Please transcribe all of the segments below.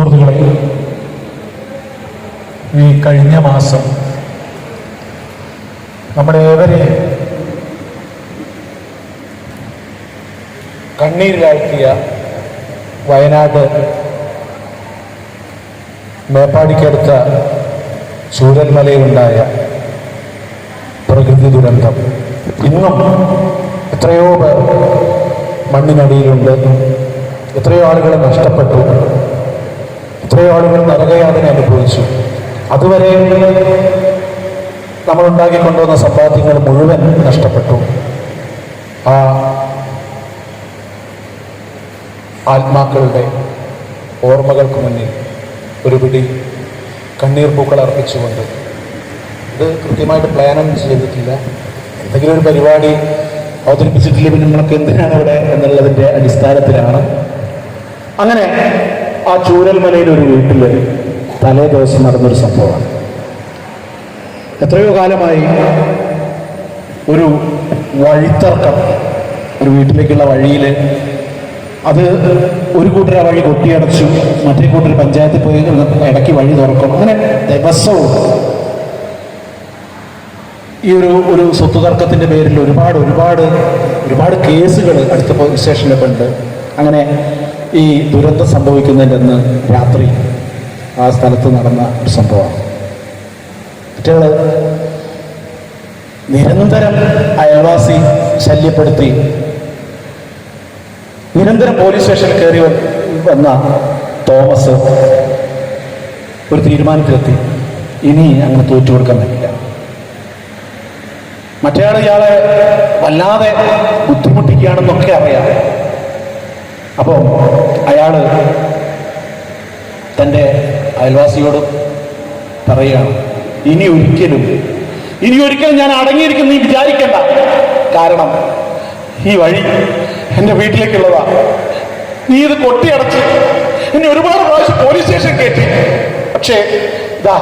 സുഹൃത്തുക്കളെ ഈ കഴിഞ്ഞ മാസം നമ്മുടെ ഏവരെ കണ്ണീരിലാഴ്ത്തിയ വയനാട് മേപ്പാടിക്കടുത്ത ചൂരന്മലയിലുണ്ടായ പ്രകൃതി ദുരന്തം. ഇന്നും എത്രയോ പേർ മണ്ണിനടിയിലുണ്ട്. എത്രയോ ആളുകളെ നഷ്ടപ്പെട്ടു. എത്രയോ ആളുകൾ നരകയാതന അനുഭവിച്ചു. അതുവരെ നമ്മൾ ഉണ്ടാക്കി കൊണ്ടുവന്ന സമ്പാദ്യങ്ങൾ മുഴുവൻ നഷ്ടപ്പെട്ടു. ആ ആത്മാക്കളുടെ ഓർമ്മകൾക്ക് മുന്നിൽ ഒരു പിടി കണ്ണീർ പൂക്കൾ അർപ്പിച്ചുകൊണ്ട്. ഇത് കൃത്യമായിട്ട് പ്ലാനൊന്നും ചെയ്തിട്ടില്ല. എന്തെങ്കിലും ഒരു പരിപാടി അവതരിപ്പിച്ചിട്ടില്ല പിന്നെ നമ്മളൊക്കെ എന്തിനാണ് ഇവിടെ എന്നുള്ളതിന്റെ അടിസ്ഥാനത്തിലാണ് ആ ചൂരൽമലയിൽ ഒരു വീട്ടിൽ തലേ ദിവസം നടന്നൊരു സംഭവമാണ്. എത്രയോ കാലമായി ഒരു വഴിത്തർക്കം ഒരു വീട്ടിലേക്കുള്ള വഴിയിൽ അത് ഒരു കൂട്ടർ ആ വഴി കൊട്ടിയടച്ചു മറ്റേ കൂട്ടർ പഞ്ചായത്തിൽ പോയി ഇടയ്ക്ക് വഴി തുറക്കും. അങ്ങനെ ദിവസവും ഈ ഒരു ഒരു സ്വത്ത് തർക്കത്തിന്റെ പേരിൽ ഒരുപാട് ഒരുപാട് ഒരുപാട് കേസുകൾ അടുത്ത സ്റ്റേഷനിലൊക്കെ ഉണ്ട്. അങ്ങനെ ഈ ദുരന്തം സംഭവിക്കുന്നതിന്റെ രാത്രി ആ സ്ഥലത്ത് നടന്ന ഒരു സംഭവമാണ്. കുട്ടികൾ നിരന്തരം അയൽവാസി ശല്യപ്പെടുത്തി. നിരന്തരം പോലീസ് സ്റ്റേഷനിൽ കയറി വന്ന തോമസ് ഒരു തീരുമാനത്തിലെത്തി. ഇനി അങ്ങനെ തോറ്റു കൊടുക്കാൻ പറ്റില്ല. മറ്റേയാൾ ഇയാളെ വല്ലാതെ ബുദ്ധിമുട്ടിക്കുകയാണെന്നൊക്കെ അറിയാം. അപ്പോൾ അയാൾ തന്റെ അയൽവാസിയോട് പറയുകയാണ് ഇനി ഒരിക്കലും ഇനി ഒരിക്കലും ഞാൻ അടങ്ങിയിരിക്കുന്നു നീ വിചാരിക്കണ്ട. കാരണം ഈ വഴി എന്റെ വീട്ടിലേക്കുള്ളതാ. നീ ഇത് കൊട്ടിയടച്ച് ഇനി ഒരുപാട് പ്രാവശ്യം പോലീസ് സ്റ്റേഷൻ കയറ്റി. പക്ഷേ ഇതാ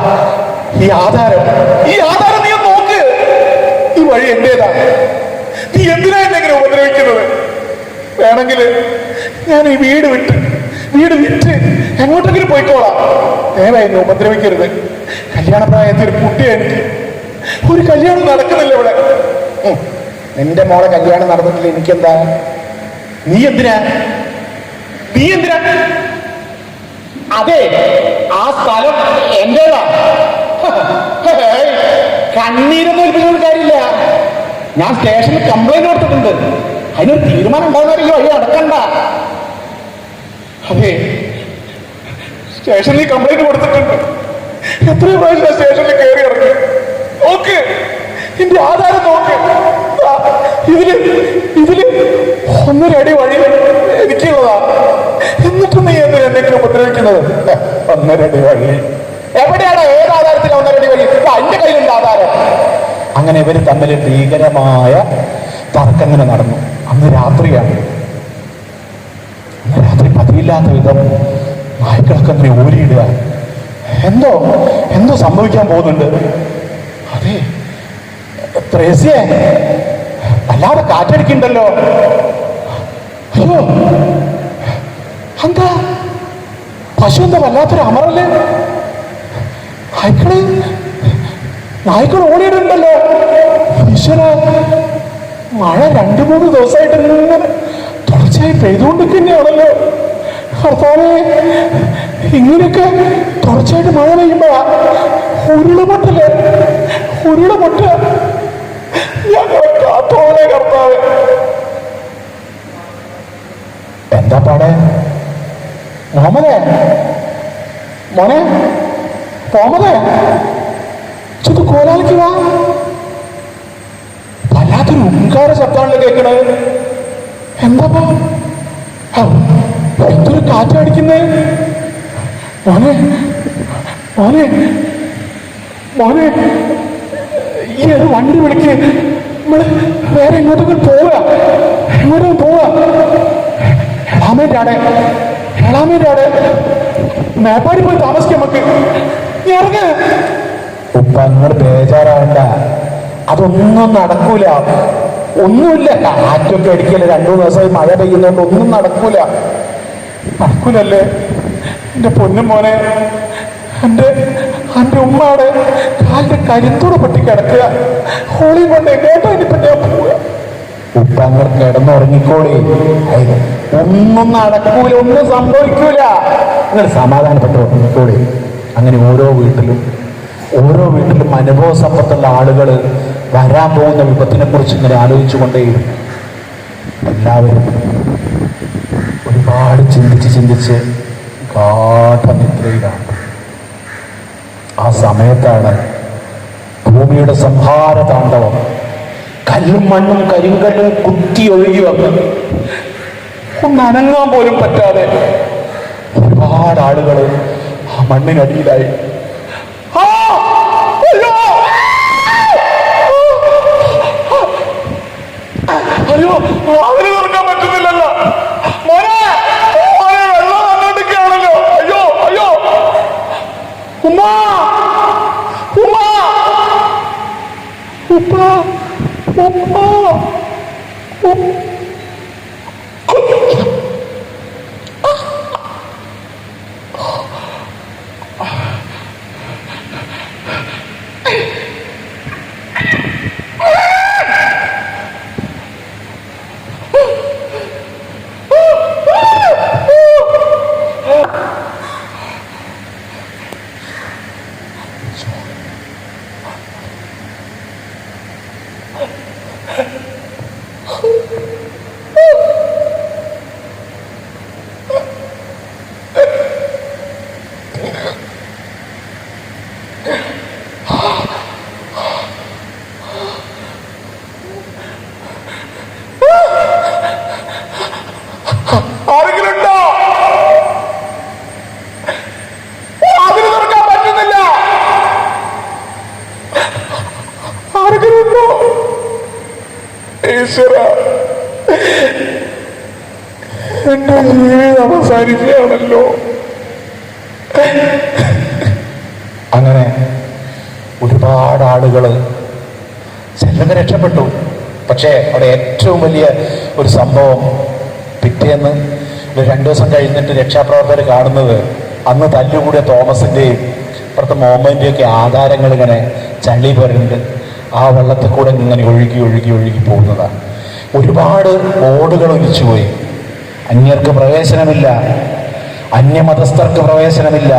ഈ ആധാരം ഈ ആധാരം നീ നോക്ക്. ഈ വഴി എന്റേതാണ് നീ എന്തിനാ എന്നെ ഉപദ്രവിക്കുന്നത്? വേണമെങ്കിൽ ഞാൻ ഈ വീട് വിട്ട് വീട് വിറ്റ് എങ്ങോട്ടെങ്കിലും പോയിക്കോളാം. എന്നെ ഉപദ്രവിക്കരുത്. കല്യാണപ്രായത്തിൽ ഒരു കുട്ടിയെ ഒരു കല്യാണം നടക്കുന്നില്ല ഇവിടെ. നിന്റെ മോളെ കല്യാണം നടന്നിട്ടില്ല എനിക്കെന്താ? നീ എന്തിനാ? നീ എന്തിനാ? അതെ ആ സ്ഥലം എന്റേതാ. കണ്ണീരൊന്നും ഒലിപ്പിക്കുന്ന കാര്യമില്ല. ഞാൻ സ്റ്റേഷനിൽ കംപ്ലൈന്റ് കൊടുത്തിട്ടുണ്ട്. അതിനൊരു തീരുമാനം ഉണ്ടാകുന്ന ഈ വഴി അടക്കണ്ട അതെ. സ്റ്റേഷനിൽ കംപ്ലൈന്റ് കൊടുത്തിട്ടുണ്ട്. എത്ര പ്രാവശ്യം സ്റ്റേഷനിൽ കയറി ഇറങ്ങി. ഓക്കെ എന്റെ ആധാരം നോക്ക്. ഇതിൽ ഇതിൽ ഒന്നരടി വഴി എനിക്കുള്ളതാ. എന്നിട്ട് നീ എന്തിനാ എന്തെങ്കിലും ഉപദ്രവിക്കുന്നത്? ഒന്നരടി വഴി എവിടെയാണ് ഏത് ആധാരത്തിൽ ഒന്നരടി വഴി അന്റെ കയ്യിലുണ്ട് ആധാരം. അങ്ങനെ ഇവർ തമ്മിൽ ഭീകരമായ തർക്കങ്ങനെ നടന്നു. അന്ന് രാത്രിയാണ്. പതിവില്ലാത്ത വിധം നായ്ക്കളൊക്കെ അങ്ങനെ ഊരിയിടുക. എന്തോ എന്തോ സംഭവിക്കാൻ പോകുന്നുണ്ട്. അതെ ത്രേസ്യേ അല്ലാതെ കാറ്റടിക്കണ്ടല്ലോ അയ്യോ എന്താ? പശു എന്താ വല്ലാത്തൊരു അമറല്ലേ? നായ്ക്കൾ നായ്ക്കൾ ഓടിയിടുണ്ടല്ലോ ഈശ്വര മഴ രണ്ടു മൂന്ന് ദിവസമായിട്ട് തുടർച്ചയായി പെയ്തുകൊണ്ടിരിക്കുന്നതാണല്ലോ. കർത്താവേ ഇങ്ങനെയൊക്കെ തുടർച്ചയായിട്ട് മഴ പെയ്യുമ്പോ ഉരുളപൊട്ടല്ലേ ഉരുളപൊട്ട. ഞങ്ങളെ കാത്തോളെ കർത്താവേ. എന്താ പാടെ? മുഹമ്മദേ മോനെ? മുഹമ്മദേ ചുത് കോലാലിക്ക് വാ. വല്ലാത്തൊരു ഉങ്കാര ശബ്ദമാണല്ലോ കേൾക്കണത് എന്താ എന്തൊരു കാറ്റടിക്കുന്നേ? മോനെ മോനെ മോനെ ഈ ഒരു വണ്ടി വിളിക്ക്. നമ്മൾ വേറെ എങ്ങോട്ടെങ്കിലും പോവുക എങ്ങോട്ടും പോവുക മേപ്പാടി പോയി താമസിക്കാം ഉപ്പ നിങ്ങൾ ബേജാറാവണ്ട. അതൊന്നും നടക്കൂല. ഒന്നുമില്ല. കാറ്റൊക്കെ അടിക്കൽ. രണ്ടു ദിവസമായി മഴ പെയ്യുന്നോണ്ട് ഒന്നും നടക്കൂല. നടക്കൂലല്ലേ എന്റെ പൊന്നു മോനെ എന്റെ എന്റെ ഉമ്മാടെ കാലിന്റെ കരുത്തോടെ പറ്റി കിടക്കുക. ഹോളി കൊണ്ട് എങ്ങോട്ടാ ഇനിയിപ്പം ഞാൻ പോവുക? ഉപ്പ അങ്ങനെ കിടന്നുറങ്ങിക്കോളി ഒന്നും നടക്കൂല ഒന്നും സംഭവിക്കൂല. അങ്ങനെ സമാധാനപ്പെട്ട് ഉറങ്ങിക്കോളി അങ്ങനെ ഓരോ വീട്ടിലും ഓരോ വീട്ടിലും അനുഭവ സമ്പത്തുള്ള ആളുകൾ വരാൻ പോകുന്ന വിപത്തിനെ കുറിച്ച് ഇങ്ങനെ ആലോചിച്ചുകൊണ്ടേയിരുന്നു. എല്ലാവരും ഒരുപാട് ചിന്തിച്ച് ചിന്തിച്ച് ഗാഠനിദ്രയിലാണ്. ആ സമയത്താണ് ഭൂമിയുടെ സംഹാര താണ്ഡവം കല്ലും മണ്ണും കരിങ്കല്ലും കുത്തി ഒഴുകി വന്ന് ഒന്ന് അനങ്ങാൻ പോലും പറ്റാതെ ഒരുപാട് ആളുകൾ ആ മണ്ണിനടിയിലായി! അയ്യോ! വാതിൽ തുറക്കാൻ പറ്റുന്നില്ലല്ലോ ജീവിതം അവസാനിക്കുകയാണല്ലോ. അങ്ങനെ ഒരുപാട് ആളുകൾ ചിലരൊക്കെ രക്ഷപ്പെട്ടു. പക്ഷേ അവിടെ ഏറ്റവും വലിയ ഒരു സംഭവം പിറ്റേന്ന് ഒരു രണ്ടു ദിവസം കഴിഞ്ഞിട്ട് രക്ഷാപ്രവർത്തകർ കാണുന്നത് അന്ന് തല്ലുകൂടിയ തോമസിന്റെയും ഇപ്പുറത്തെ മോമന്റെയൊക്കെ ആധാരങ്ങൾ ഇങ്ങനെ ചളി പുരണ്ട് ആ വെള്ളത്തിൽ കൂടെ ഇങ്ങനെ ഒഴുകി ഒഴുകി ഒഴുകി പോകുന്നതാണ്. ഒരുപാട് ഓടുകൾ ഒലിച്ചുപോയി. അന്യർക്ക് പ്രവേശനമില്ല. അന്യമതസ്ഥർക്ക് പ്രവേശനമില്ല.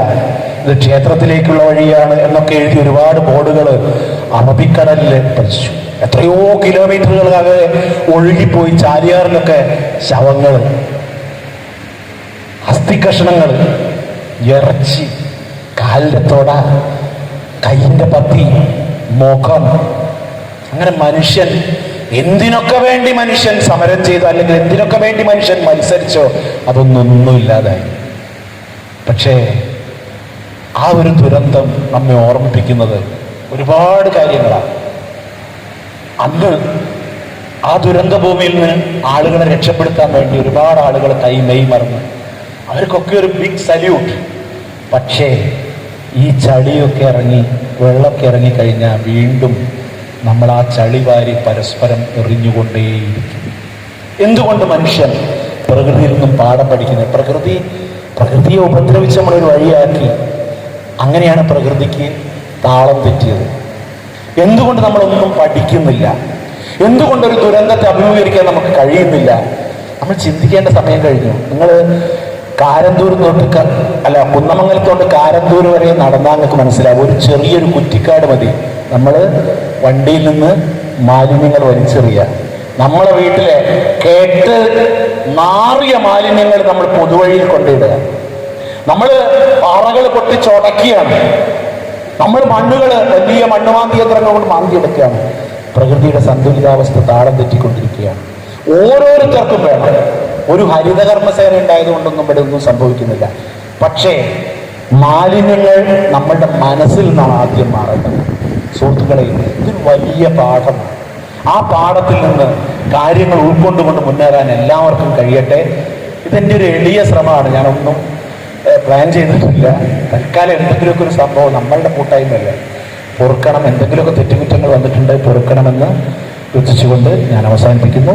ഇത് ക്ഷേത്രത്തിലേക്കുള്ള വഴിയാണ് എന്നൊക്കെ എഴുതി ഒരുപാട് ബോർഡുകൾ അറബിക്കടലിൽ പതിച്ചു എത്രയോ കിലോമീറ്ററുകൾ അകലെ ഒഴുകിപ്പോയി ചാലിയാറിലൊക്കെ ശവങ്ങൾ അസ്ഥികഷണങ്ങൾ ഇറച്ചി കാലിന്റെ തൊട കൈയിന്റെ പത്തി മുഖം. അങ്ങനെ മനുഷ്യൻ എന്തിനൊക്കെ വേണ്ടി മനുഷ്യൻ സമരം ചെയ്തു അല്ലെങ്കിൽ എന്തിനൊക്കെ വേണ്ടി മനുഷ്യൻ മത്സരിച്ചോ അതൊന്നൊന്നും ഇല്ലാതായി പക്ഷേ ആ ഒരു ദുരന്തം നമ്മെ ഓർമ്മിപ്പിക്കുന്നത് ഒരുപാട് കാര്യങ്ങളാണ്. അന്ന് ആ ദുരന്ത ഭൂമിയിൽ നിന്ന് ആളുകളെ രക്ഷപ്പെടുത്താൻ വേണ്ടി ഒരുപാട് ആളുകൾ കൈ മെയ് മറന്നു. അവർക്കൊക്കെ ഒരു ബിഗ് സല്യൂട്ട് പക്ഷേ ഈ ചളിയൊക്കെ ഇറങ്ങി വെള്ളമൊക്കെ ഇറങ്ങി കഴിഞ്ഞാൽ വീണ്ടും നമ്മൾ ആ ചളി വാരി പരസ്പരം എറിഞ്ഞുകൊണ്ടേയിരിക്കും. എന്തുകൊണ്ട് മനുഷ്യൻ പ്രകൃതിയിൽ നിന്നും പാഠം പഠിക്കുന്നത്? പ്രകൃതി പ്രകൃതിയെ ഉപദ്രവിച്ച് നമ്മളൊരു വഴിയാക്കി. അങ്ങനെയാണ് പ്രകൃതിക്ക് താളം തെറ്റിയത്. എന്തുകൊണ്ട് നമ്മളൊന്നും പഠിക്കുന്നില്ല? എന്തുകൊണ്ട് ഒരു ദുരന്തത്തെ അഭിമുഖീകരിക്കാൻ നമുക്ക് കഴിയുന്നില്ല? നമ്മൾ ചിന്തിക്കേണ്ട സമയം കഴിഞ്ഞു. നിങ്ങൾ കാരന്തൂർ തൊട്ട് അല്ല കുന്നമംഗലത്തോട്ട് കാരന്തൂർ വരെ നടന്നാൽ നിങ്ങൾക്ക് മനസ്സിലാവും. ഒരു ചെറിയൊരു കുറ്റിക്കാട് മതി. നമ്മൾ വണ്ടിയിൽ നിന്ന് മാലിന്യങ്ങൾ വലിച്ചെറിയുക. നമ്മളെ വീട്ടിലെ കേട്ട് മാറിയ മാലിന്യങ്ങൾ നമ്മൾ പൊതുവഴിയിൽ കൊണ്ടിടുക നമ്മൾ പാറകൾ പൊട്ടിച്ചുടക്കിയാണ് നമ്മൾ മണ്ണുകൾ വലിയ മണ്ണുമാന്തി യന്ത്രങ്ങൾ കൊണ്ട് മാന്തിയെടുക്കുകയാണ്. പ്രകൃതിയുടെ സന്തുലിതാവസ്ഥ താളം തെറ്റിക്കൊണ്ടിരിക്കുകയാണ്. ഓരോരുത്തർക്കും വേണം. ഒരു ഹരിതകർമ്മസേന ഉണ്ടായതുകൊണ്ടൊന്നും ഇവിടെ ഒന്നും സംഭവിക്കുന്നില്ല. പക്ഷേ മാലിന്യങ്ങൾ നമ്മളുടെ മനസ്സിൽ നിന്നാണ് ആദ്യം മാറേണ്ടത്. സുഹൃത്തുക്കളെ ഇതൊരു വലിയ പാഠമാണ്. ആ പാഠത്തിൽ നിന്ന് കാര്യങ്ങൾ ഉൾക്കൊണ്ടുകൊണ്ട് മുന്നേറാൻ എല്ലാവർക്കും കഴിയട്ടെ. ഇതെന്റെ ഒരു എളിയ ശ്രമമാണ്. ഞാനൊന്നും പ്ലാൻ ചെയ്തിട്ടില്ല. തൽക്കാലം എന്തെങ്കിലുമൊക്കെ ഒരു സംഭവം നമ്മളുടെ കൂട്ടായ്മയല്ലേ. പൊറുക്കണം. എന്തെങ്കിലുമൊക്കെ തെറ്റുകുറ്റങ്ങൾ വന്നിട്ടുണ്ട് പൊറുക്കണമെന്ന് രുചിച്ചുകൊണ്ട് ഞാൻ അവസാനിപ്പിക്കുന്നു.